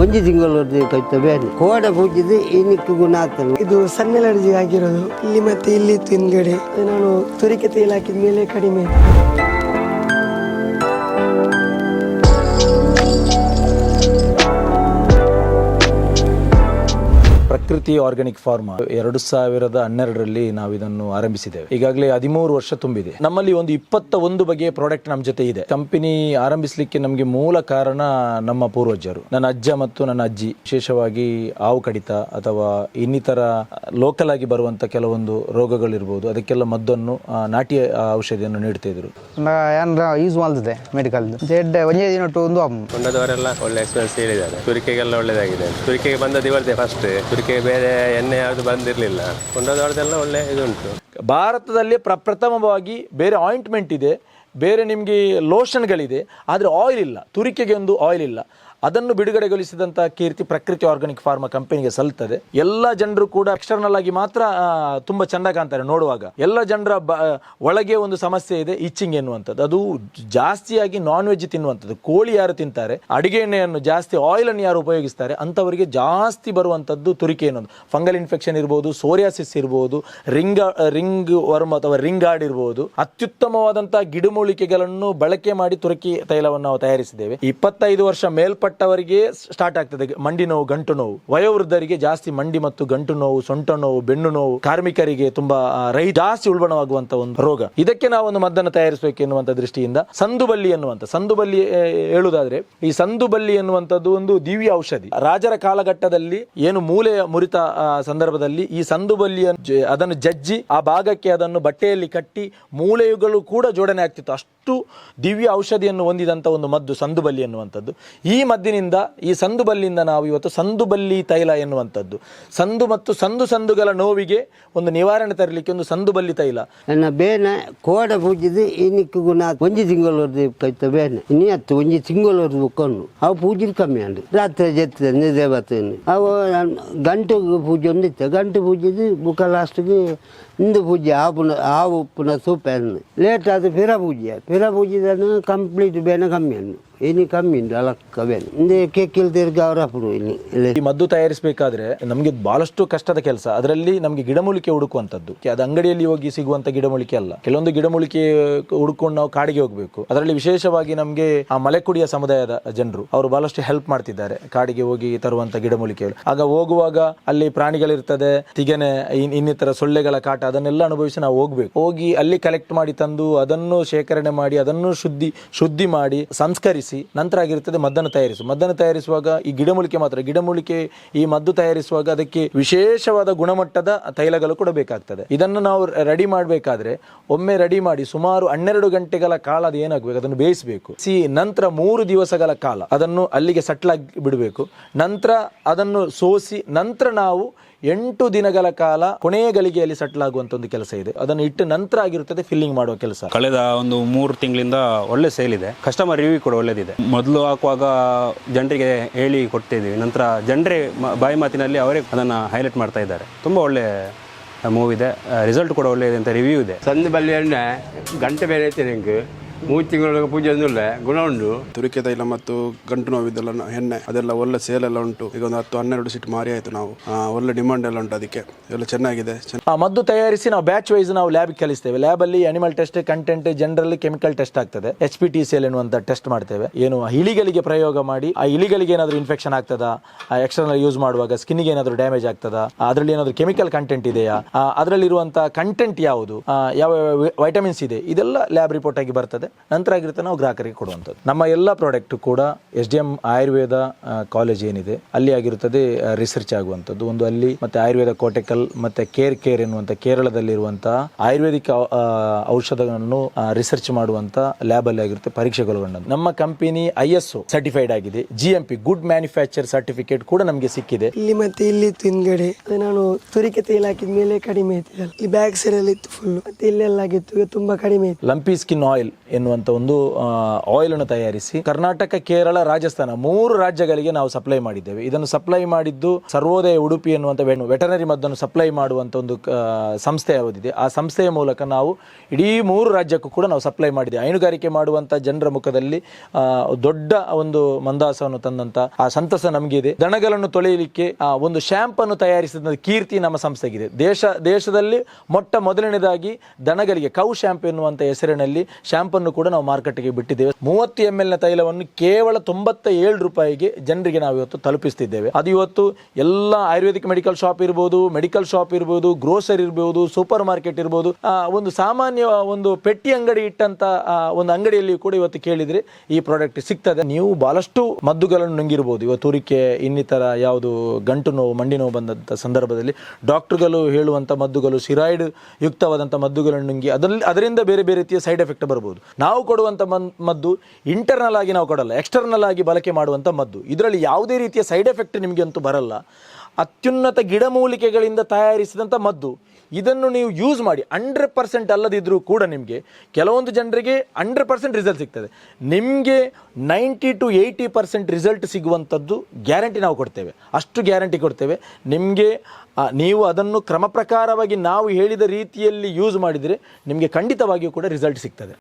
ಒಂಜಿ ತಿಂಗಳು ಬೇರೆ. ಕೋಡ ಪೂಜಿದು ಇನ್ನಿಕ್ಕು ಗುಣ ಆಗ್ತದೆ ಇದು ಸಣ್ಣ ಅಲರ್ಜಿ ಆಗಿರೋದು ಇಲ್ಲಿ ಮತ್ತೆ ಇಲ್ಲಿ ಅದು ನಾನು ತುರಿಕೆ ತೈಲ ಹಾಕಿದ ಮೇಲೆ ಕಡಿಮೆ. ಪ್ರಕೃತಿ ಆರ್ಗ್ಯಾನಿಕ್ ಫಾರ್ಮ್ ಎರಡು ಸಾವಿರದ ಹನ್ನೆರಡರಲ್ಲಿ ನಾವು ಇದನ್ನು ಆರಂಭಿಸಿದ್ದೇವೆ. ಈಗಾಗಲೇ ಹದಿಮೂರು ವರ್ಷ ತುಂಬಿದೆ. ನಮ್ಮಲ್ಲಿ ಒಂದು ಇಪ್ಪತ್ತ ಒಂದು ಬಗೆಯ ಪ್ರಾಡಕ್ಟ್ ನಮ್ಮ ಜೊತೆ ಇದೆ. ಕಂಪನಿ ಆರಂಭಿಸಲಿಕ್ಕೆ ನಮಗೆ ಮೂಲ ಕಾರಣ ನಮ್ಮ ಪೂರ್ವಜರು. ನನ್ನ ಅಜ್ಜ ಮತ್ತು ನನ್ನ ಅಜ್ಜಿ ವಿಶೇಷವಾಗಿ ಹಾವು ಕಡಿತ ಅಥವಾ ಇನ್ನಿತರ ಲೋಕಲ್ ಆಗಿ ಬರುವಂತ ಕೆಲವೊಂದು ರೋಗಗಳಿರ್ಬೋದು. ಅದಕ್ಕೆಲ್ಲ ಮದ್ದನ್ನು ನಾಟಿ ಔಷಧಿಯನ್ನು ನೀಡ್ತಾ ಇದ್ರು. ಏನಾರ ಯೂಸ್ ಮಾಡಿದೆ ಮೆಡಿಕಲ್ ಜೆಡ್ ಒಂದೇ ದಿನ ಒಟ್ಟು ಒಂದು ಅಮ್ಮ ಕೊಂಡದವರೆಲ್ಲ ಒಳ್ಳೆ ಎಕ್ಸ್ಪೀರಿಯನ್ಸ್ ಹೇಳಿದ್ದಾರೆ. ತುರಿಕೆಗೆಲ್ಲ ಒಳ್ಳೆದಾಗಿದೆ. ತುರಿಕೆಗೆ ಬಂದದ್ದು ಇವರದೇ ಫಸ್ಟ್ ತುರಿಕೆಗೆ ಬೇರೆ ಎಣ್ಣೆ ಯಾವುದು ಬಂದಿರಲಿಲ್ಲ. ಕೊಂಡದವರದೆಲ್ಲ ಒಳ್ಳೆ ಇದುಂಟು. ಭಾರತದಲ್ಲಿ ಪ್ರಪ್ರಥಮವಾಗಿ ಬೇರೆ ಆಯಿಂಟ್ಮೆಂಟ್ ಇದೆ, ಬೇರೆ ನಿಮಗೆ ಲೋಷನ್ಗಳಿದೆ ಆದರೆ ಆಯಿಲ್ ಇಲ್ಲ. ತುರಿಕೆಗೆ ಒಂದು ಆಯಿಲ್ ಇಲ್ಲ. ಅದನ್ನು ಬಿಡುಗಡೆಗೊಳಿಸಿದಂಥ ಕೀರ್ತಿ ಪ್ರಕೃತಿ ಆರ್ಗಾನಿಕ್ ಫಾರ್ಮಾ ಕಂಪನಿಗೆ ಸಲ್ತದೆ ಎಲ್ಲ ಜನರು ಕೂಡ ಎಕ್ಸ್ಟರ್ನಲ್ ಆಗಿ ಮಾತ್ರ ತುಂಬಾ ಚೆಂದ ಕಾಣ್ತಾರೆ ನೋಡುವಾಗ. ಎಲ್ಲ ಜನರ ಒಳಗೆ ಒಂದು ಸಮಸ್ಯೆ ಇದೆ ಇಚ್ಚಿಂಗ್ ಎನ್ನುವಂಥದ್ದು. ಅದು ಜಾಸ್ತಿಯಾಗಿ ನಾನ್ ವೆಜ್ ತಿನ್ನುವಂಥದ್ದು. ಕೋಳಿ ಯಾರು ತಿಂತಾರೆ, ಅಡಿಗೆ ಎಣ್ಣೆಯನ್ನು ಜಾಸ್ತಿ ಆಯಿಲ್ ಅನ್ನು ಯಾರು ಉಪಯೋಗಿಸ್ತಾರೆ, ಅಂಥವರಿಗೆ ಜಾಸ್ತಿ ಬರುವಂಥದ್ದು ತುರಿಕೆ ಅನ್ನೋದು ಫಂಗಲ್ ಇನ್ಫೆಕ್ಷನ್ ಇರ್ಬೋದು ಸೋರಿಯಾಸಿಸ್ ಇರ್ಬೋದು ರಿಂಗ್ ರಿಂಗ್ ವರ್ಮ್ ಅಥವಾ ರಿಂಗ್ ಆಡ್ ಇರ್ಬೋದು. ಅತ್ಯುತ್ತಮವಾದಂತಹ ಗಿಡಮೂಲಿಕೆಗಳನ್ನು ಬಳಕೆ ಮಾಡಿ ತುರಕಿ ತೈಲವನ್ನು ನಾವು ತಯಾರಿಸಿದ್ದೇವೆ. ಇಪ್ಪತ್ತೈದು ವರ್ಷ ಮೇಲ್ಪಟ್ಟವರಿಗೆ ಸ್ಟಾರ್ಟ್ ಆಗ್ತದೆ. ಮಂಡಿ ನೋವು, ಗಂಟು ನೋವು. ವಯೋವೃದ್ಧರಿಗೆ ಜಾಸ್ತಿ ಮಂಡಿ ಮತ್ತು ಗಂಟು ನೋವು, ಸೊಂಟ ನೋವು, ಬೆನ್ನು ನೋವು, ಕಾರ್ಮಿಕರಿಗೆ ತುಂಬಾ ರೈ, ಜಾಸ್ತಿ ಉಲ್ಬಣವಾಗುವಂತ ಒಂದು ರೋಗ. ಇದಕ್ಕೆ ನಾವು ಒಂದು ಮದ್ದನ್ನು ತಯಾರಿಸಬೇಕು ಎನ್ನುವಂತ ದೃಷ್ಟಿಯಿಂದ ಸಂದುಬಲ್ಲಿ ಎನ್ನುವಂತ, ಸಂದುಬಲ್ಲಿ ಹೇಳುವುದಾದ್ರೆ ಈ ಸಂದುಬಲ್ಲಿ ಎನ್ನುವಂಥದ್ದು ಒಂದು ದಿವ್ಯ ಔಷಧಿ. ರಾಜರ ಕಾಲಘಟ್ಟದಲ್ಲಿ ಏನು ಮೂಲೆಯ ಮುರಿತ ಸಂದರ್ಭದಲ್ಲಿ ಈ ಸಂದುಬಲ್ಲಿಯನ್ನು ಅದನ್ನು ಜಜ್ಜಿ, ಆ ಭಾಗಕ್ಕೆ ಅದನ್ನು ಬಟ್ಟೆಯಲ್ಲಿ ಕಟ್ಟಿ ಮೂಳೆಗಳು ಕೂಡ ಜೋಡಣೆ ಆಗ್ತಿತ್ತು. ಅಷ್ಟು ದಿವ್ಯ ಔಷಧಿಯನ್ನು ಹೊಂದಿದಂತ ಒಂದು ಮದ್ದು ಸಂದುಬಲ್ಲಿ ಎನ್ನುವಂಥದ್ದು. ಈ ಮದ್ದಿನಿಂದ ಈ ಸಂದುಬಲ್ಲಿಂದ ನಾವು ಇವತ್ತು ಸಂದುಬಲ್ಲಿ ತೈಲ ಎನ್ನುವಂಥದ್ದು. ಸಂದು ಮತ್ತು ಸಂದು ಸಂದುಗಳ ನೋವಿಗೆ ಒಂದು ನಿವಾರಣೆ ತರಲಿಕ್ಕೆ ಒಂದು ಸಂದುಬಲ್ಲಿ ತೈಲ. ನನ್ನ ಬೇನೆ ಕೋಡ ಪೂಜಿದು ಇನ್ನಿಕ್ಕೂ ಗುಣ. ಒಂಜಿ ತಿಂಗಳವರೆದು ಕೈತ ಬೇನೆ. ಇನ್ನಿ ಹತ್ತು ಒಂಜಿ ತಿಂಗಳವರೆದು ಕೊಂಡು ಅವು ಪೂಜಿದು ಕಮ್ಮಿ ಅಂಡು ರಾತ್ರಿ ಜೆತ್ತದೆ ದೇವತೆ ಅವು ಗಂಟು ಪೂಜೆ ಒಂದಿತ್ತು ಗಂಟು ಪೂಜಿದು ಬುಕ್ಕ ಲಾಸ್ಟ್ಗೆ ಇಂದು ಪೂಜೆ ಆ ಪುನಃ ಆವು ಪುನಃ ಸೂಪೆನ್ನು ಲೇಟ್ ಆದ ಪಿರ ಪೂಜೆ. ಪಿರ ಪೂಜಿದನ್ನು ಕಂಪ್ಲೀಟ್ ಬೇನೆ ಕಮ್ಮಿ ಅನ್ನು ಇನಿ ಕಮ್ಮಿ ಬೇನೆ ಇಲ್ಲಿ ಈ ಮದ್ದು ತಯಾರಿಸಬೇಕಾದ್ರೆ ನಮಗೆ ಬಹಳಷ್ಟು ಕಷ್ಟದ ಕೆಲಸ. ಅದರಲ್ಲಿ ನಮಗೆ ಗಿಡಮೂಲಿಕೆ ಹುಡುಕುವಂತದ್ದು ಅದು ಅಂಗಡಿಯಲ್ಲಿ ಹೋಗಿ ಸಿಗುವಂತ ಗಿಡಮೂಲಿಕೆ ಅಲ್ಲ. ಕೆಲವೊಂದು ಗಿಡಮೂಲಿಕೆ ಹುಡುಕೊಂಡು ನಾವು ಕಾಡಿಗೆ ಹೋಗಬೇಕು. ಅದರಲ್ಲಿ ವಿಶೇಷವಾಗಿ ನಮಗೆ ಆ ಮಲೆಕುಡಿಯ ಸಮುದಾಯದ ಜನರು, ಅವರು ಬಹಳಷ್ಟು ಹೆಲ್ಪ್ ಮಾಡ್ತಿದ್ದಾರೆ. ಕಾಡಿಗೆ ಹೋಗಿ ತರುವಂತ ಗಿಡಮೂಲಿಕೆಗಳು. ಆಗ ಹೋಗುವಾಗ ಅಲ್ಲಿ ಪ್ರಾಣಿಗಳಿರ್ತದೆ, ತಿಗನೆ, ಇನ್- ಇನ್ನಿತರ ಸೊಳ್ಳೆಗಳ ಕಾಟ, ಅದನ್ನೆಲ್ಲ ಅನುಭವಿಸಿ ನಾವು ಹೋಗ್ಬೇಕು. ಹೋಗಿ ಅಲ್ಲಿ ಕಲೆಕ್ಟ್ ಮಾಡಿ ತಂದು ಅದನ್ನು ಶೇಖರಣೆ ಮಾಡಿ, ಅದನ್ನು ಶುದ್ಧಿ ಶುದ್ಧಿ ಮಾಡಿ ಸಂಸ್ಕರಿಸಿ ನಂತರ ಆಗಿರ್ತದೆ ಮದ್ದನ್ನು ತಯಾರಿಸಿ. ಮದ್ದನ್ನು ತಯಾರಿಸುವಾಗ ಈ ಗಿಡಮೂಲಿಕೆ ಮಾತ್ರ. ಗಿಡಮೂಲಿಕೆ ಈ ಮದ್ದು ತಯಾರಿಸುವಾಗ ಅದಕ್ಕೆ ವಿಶೇಷವಾದ ಗುಣಮಟ್ಟದ ತೈಲಗಳು ಕೂಡ ಬೇಕಾಗ್ತದೆ. ಇದನ್ನು ನಾವು ರೆಡಿ ಮಾಡಬೇಕಾದ್ರೆ ಒಮ್ಮೆ ರೆಡಿ ಮಾಡಿ ಸುಮಾರು ಹನ್ನೆರಡು ಗಂಟೆಗಳ ಕಾಲ ಅದು ಏನಾಗಬೇಕು? ಅದನ್ನು ಬೇಯಿಸಬೇಕು. ಸಿ, ನಂತರ ಮೂರು ದಿವಸಗಳ ಕಾಲ ಅದನ್ನು ಅಲ್ಲಿಗೆ ಸಟ್ಲಾಗಿ ಬಿಡಬೇಕು. ನಂತರ ಅದನ್ನು ಸೋಸಿ ನಂತರ ನಾವು ಎಂಟು ದಿನಗಳ ಕಾಲ ಕೊನೆಯ ಗಳಿಗೆಯಲ್ಲಿ ಸೆಟ್ಲ್ ಆಗುವಂತ ಒಂದು ಕೆಲಸ ಇದೆ. ಅದನ್ನು ಇಟ್ಟು ನಂತರ ಆಗಿರುತ್ತದೆ ಫಿಲ್ಲಿಂಗ್ ಮಾಡುವ ಕೆಲಸ. ಕಳೆದ ಒಂದು ಮೂರು ತಿಂಗಳಿಂದ ಒಳ್ಳೆ ಸೇಲ್ ಇದೆ. ಕಸ್ಟಮರ್ ರಿವ್ಯೂ ಕೂಡ ಒಳ್ಳೆದಿದೆ. ಮೊದಲು ಹಾಕುವಾಗ ಜನರಿಗೆ ಹೇಳಿ ಕೊಡ್ತಿದ್ವಿ ನಂತರ ಜನರೇ ಮ- ಬಾಯಿ ಮಾತಿನಲ್ಲಿ ಅವರೇ ಅದನ್ನು ಹೈಲೈಟ್ ಮಾಡ್ತಾ ಇದ್ದಾರೆ. ತುಂಬ ಒಳ್ಳೆ ಮೂವ್ ಇದೆ. ರಿಸಲ್ಟ್ ಕೂಡ ಒಳ್ಳೆಯದೆ ಅಂತ ರಿವ್ಯೂ ಇದೆ. ಸಂದಿ ಬಲ್ಲಿ ಎಣ್ಣೆ ಗಂಟೆ ಬೇರೆ ಐತೆ ನಿಂಗೆ ಮೂರು ತಿಂಗಳ ಪೂಜೆ ಒಂದಿಲ್ಲ ಗುಣ ಉಂಟು. ತುರಿಕೆ ತೈಲ ಮತ್ತು ಗಂಟು ನೋವಿದ್ದೆಲ್ಲ ಇದೆಲ್ಲ ಎಣ್ಣೆ ಅದೆಲ್ಲ ಒಳ್ಳೆ ಸೇಲ್ ಎಲ್ಲ ಉಂಟು. ಈಗ ಒಂದು ಹತ್ತು ಹನ್ನೆರಡು ಸೀಟ್ ಮಾರಿ ಆಯ್ತು ನಾವು. ಆ, ಒಳ್ಳೆ ಡಿಮಾಂಡ್ ಎಲ್ಲ ಉಂಟು ಅದಕ್ಕೆ. ಎಲ್ಲ ಚೆನ್ನಾಗಿದೆ ಚೆನ್ನ- ಆ ಮದ್ದು ತಯಾರಿಸಿ ನಾವು ಬ್ಯಾಚ್ ವೈಸ್ ನಾವು ಲ್ಯಾಬ್ ಕಲಿಸ್ತೇವೆ. ಲ್ಯಾಬ್ ಅಲ್ಲಿ animal test content general chemical test ಆಗ್ತದೆ. ಎಚ್ ಪಿ ಟಿ ಸೇಲ್ ಎಲ್ ಎನ್ನುವಂತ ಟೆಸ್ಟ್ ಮಾಡ್ತೇವೆ. ಏನು ಆ ಇಲಿಗಳಿಗೆ ಪ್ರಯೋಗ ಮಾಡಿ ಆ ಇಲಿಗಳಿಗೆ ಏನಾದರೂ ಇನ್ಫೆಕ್ಷನ್ ಆಗ್ತದಾ? ಎಕ್ಸ್ಟರ್ನಲ್ ಯೂಸ್ ಮಾಡುವಾಗ ಸ್ಕಿನ್ಗೆ ಏನಾದರೂ ಡ್ಯಾಮೇಜ್ ಆಗ್ತದಾ? ಅದರಲ್ಲಿ ಏನಾದರೂ ಕೆಮಿಕಲ್ ಕಂಟೆಂಟ್ ಇದೆಯಾ? ಅದರಲ್ಲಿರುವಂತಹ ಅದರಲ್ಲಿರುವಂತ ಕಂಟೆಂಟ್ ಯಾವುದು? ಆ, ಯಾವ ವೈಟಮಿನ್ಸ್ ಇದೆ? ಇದೆಲ್ಲ ಲ್ಯಾಬ್ ರಿಪೋರ್ಟ್ ಆಗಿ ಬರ್ತದೆ. ನಂತರ ಆಗಿರುತ್ತೆ ನಾವು ಗ್ರಾಹಕರಿಗೆ ಕೊಡುವಂಥದ್ದು. ನಮ್ಮ ಎಲ್ಲ ಪ್ರಾಡಕ್ಟ್ ಕೂಡ S D M Ayurveda college ಏನಿದೆ ಅಲ್ಲಿ ಆಗಿರುತ್ತದೆ ರಿಸರ್ಚ್ ಆಗುವಂಥದ್ದು. ಒಂದು ಅಲ್ಲಿ ಮತ್ತೆ ಆಯುರ್ವೇದ ಕೋಟೆಕಲ್ ಮತ್ತೆ ಕೇರ್ ಕೇರ್ ಎನ್ನುವಂಥ ಕೇರಳದಲ್ಲಿರುವಂತಹ ಆಯುರ್ವೇದಿಕ್ ಔಷಧಗಳನ್ನು ರಿಸರ್ಚ್ ಮಾಡುವಂತ ಲ್ಯಾಬ್ ಅಲ್ಲಿ ಆಗಿರುತ್ತೆ ಪರೀಕ್ಷೆಗಳು ನಮ್ಮ ಕಂಪನಿ ಐ ಎಸ್ ಸರ್ಟಿಫೈಡ್ ಆಗಿದೆ. G M P good manufacture certificate ಕೂಡ ನಮಗೆ ಸಿಕ್ಕಿದೆ. ಇಲ್ಲಿ ಮತ್ತೆ ಇಲ್ಲಿ ಇತ್ತು ಹಿಂದ್ಗಡೆ ನಾನು ತುರಿಕೆ ತೈಲ ಹಾಕಿದ ಮೇಲೆ ಕಡಿಮೆ ಆಯ್ತು ಇಲ್ಲಿ ಬ್ಯಾಕ್ ಸೈಡ್ ಅಲ್ಲಿ ಇತ್ತು ಫುಲ್ ಮತ್ತೆ ಇಲ್ಲೆಲ್ಲ ಆಗಿತ್ತು ತುಂಬಾ ಕಡಿಮೆ ಲಂಪಿ ಸ್ಕಿನ್ ಆಯಿಲ್ ಎನ್ನುವಂಥ ಒಂದು ಆಯಿಲ್ ಅನ್ನು ತಯಾರಿಸಿ ಕರ್ನಾಟಕ ಕೇರಳ ರಾಜಸ್ಥಾನ ಮೂರು ರಾಜ್ಯಗಳಿಗೆ ನಾವು ಸಪ್ಲೈ ಮಾಡಿದ್ದೇವೆ. ಇದನ್ನು ಸಪ್ಲೈ ಮಾಡಿದ್ದು ಸರ್ವೋದಯ ಉಡುಪಿ ಎನ್ನುವಂಥ ವೆಟನರಿ ಮದ್ದನ್ನು ಸಪ್ಲೈ ಮಾಡುವಂಥ ಒಂದು ಸಂಸ್ಥೆ ಯಾವುದಿದೆ ಆ ಸಂಸ್ಥೆಯ ಮೂಲಕ ನಾವು ಇಡೀ ಮೂರು ರಾಜ್ಯಕ್ಕೂ ಕೂಡ ನಾವು ಸಪ್ಲೈ ಮಾಡಿದ್ದೇವೆ. ಹೈನುಗಾರಿಕೆ ಮಾಡುವಂಥ ಜನರ ಮುಖದಲ್ಲಿ ದೊಡ್ಡ ಒಂದು ಮಂದಾಸವನ್ನು ತಂದಂತ ಆ ಸಂತಸ ನಮಗಿದೆ. ದನಗಳನ್ನು ತೊಳೆಯಲಿಕ್ಕೆ ಆ, ಒಂದು ಶ್ಯಾಂಪನ್ನು ತಯಾರಿಸಿದ ಕೀರ್ತಿ ನಮ್ಮ ಸಂಸ್ಥೆಗಿದೆ. ದೇಶ ದೇಶದಲ್ಲಿ ಮೊಟ್ಟ ಮೊದಲನೇದಾಗಿ ದನಗಳಿಗೆ ಕೌ ಶ್ಯಾಂಪ್ ಎನ್ನುವಂತ ಹೆಸರಿನಲ್ಲಿ ಶಾಂಪ್ ಅನ್ನು ಕೂಡ ನಾವು ಮಾರ್ಕೆಟ್ಗೆ ಬಿಟ್ಟಿದ್ದೇವೆ. ಮೂವತ್ತು ಎಂ ಎಲ್ನ ತೈಲವನ್ನು ಕೇವಲ ತೊಂಬತ್ತ ಏಳು ರೂಪಾಯಿಗೆ ಜನರಿಗೆ ನಾವು ಇವತ್ತು ತಲುಪಿಸ್ತಿದ್ದೇವೆ. ಅದು ಇವತ್ತು ಎಲ್ಲ ಆಯುರ್ವೇದಿಕ್ ಮೆಡಿಕಲ್ ಶಾಪ್ ಇರ್ಬೋದು ಮೆಡಿಕಲ್ ಶಾಪ್ ಇರ್ಬೋದು ಗ್ರೋಸರಿ ಇರ್ಬೋದು ಸೂಪರ್ ಮಾರ್ಕೆಟ್ ಇರ್ಬೋದು ಒಂದು ಸಾಮಾನ್ಯ ಒಂದು ಪೆಟ್ಟಿ ಅಂಗಡಿ ಇಟ್ಟಂತ ಒಂದು ಅಂಗಡಿಯಲ್ಲಿ ಕೂಡ ಇವತ್ತು ಕೇಳಿದ್ರೆ ಈ ಪ್ರಾಡಕ್ಟ್ ಸಿಗ್ತದೆ. ನೀವು ಬಹಳಷ್ಟು ಮದ್ದುಗಳನ್ನು ನುಂಗಿರ್ಬೋದು. ಇವತ್ತು ತುರಿಕೆ ಇನ್ನಿತರ ಯಾವುದು ಗಂಟು ನೋವು, ಮಂಡಿ ನೋವು ಬಂದಂಥ ಸಂದರ್ಭದಲ್ಲಿ ಡಾಕ್ಟರ್ಗಳು ಹೇಳುವಂತ ಮದ್ದುಗಳು ಸಿರಾಯ್ಡ್ ಯುಕ್ತವಾದಂಥ ಮದ್ದುಗಳನ್ನು ನುಂಗಿ ಅದರಲ್ಲಿ ಅದರಿಂದ ಬೇರೆ ಬೇರೆ ರೀತಿಯ ಸೈಡ್ ಎಫೆಕ್ಟ್ ಬರ್ಬೋದು. ನಾವು ಕೊಡುವಂಥ ಮದ್ದು ಇಂಟರ್ನಲ್ ಆಗಿ ನಾವು ಕೊಡಲ್ಲ ಎಕ್ಸ್ಟರ್ನಲ್ ಆಗಿ ಬಳಕೆ ಮಾಡುವಂಥ ಮದ್ದು. ಇದರಲ್ಲಿ ಯಾವುದೇ ರೀತಿಯ ಸೈಡ್ ಎಫೆಕ್ಟ್ ನಿಮಗೆ ಅಂತೂ ಬರಲ್ಲ. ಅತ್ಯುನ್ನತ ಗಿಡಮೂಲಿಕೆಗಳಿಂದ ತಯಾರಿಸಿದಂಥ ಮದ್ದು, ಇದನ್ನು ನೀವು ಯೂಸ್ ಮಾಡಿ ಹಂಡ್ರೆಡ್ ಪರ್ಸೆಂಟ್ ಅಲ್ಲದಿದ್ದರೂ ಕೂಡ ನಿಮಗೆ ಕೆಲವೊಂದು ಜನರಿಗೆ ಹಂಡ್ರೆಡ್ ಪರ್ಸೆಂಟ್ ರಿಸಲ್ಟ್ ಸಿಗ್ತದೆ. ನಿಮಗೆ ninety to eighty percent result ಸಿಗುವಂಥದ್ದು ಗ್ಯಾರಂಟಿ ನಾವು ಕೊಡ್ತೇವೆ. ಅಷ್ಟು ಗ್ಯಾರಂಟಿ ಕೊಡ್ತೇವೆ. ನಿಮಗೆ ನೀವು ಅದನ್ನು ಕ್ರಮ ಪ್ರಕಾರವಾಗಿ ನಾವು ಹೇಳಿದ ರೀತಿಯಲ್ಲಿ ಯೂಸ್ ಮಾಡಿದರೆ ನಿಮಗೆ ಖಂಡಿತವಾಗಿಯೂ ಕೂಡ ರಿಸಲ್ಟ್ ಸಿಗ್ತದೆ.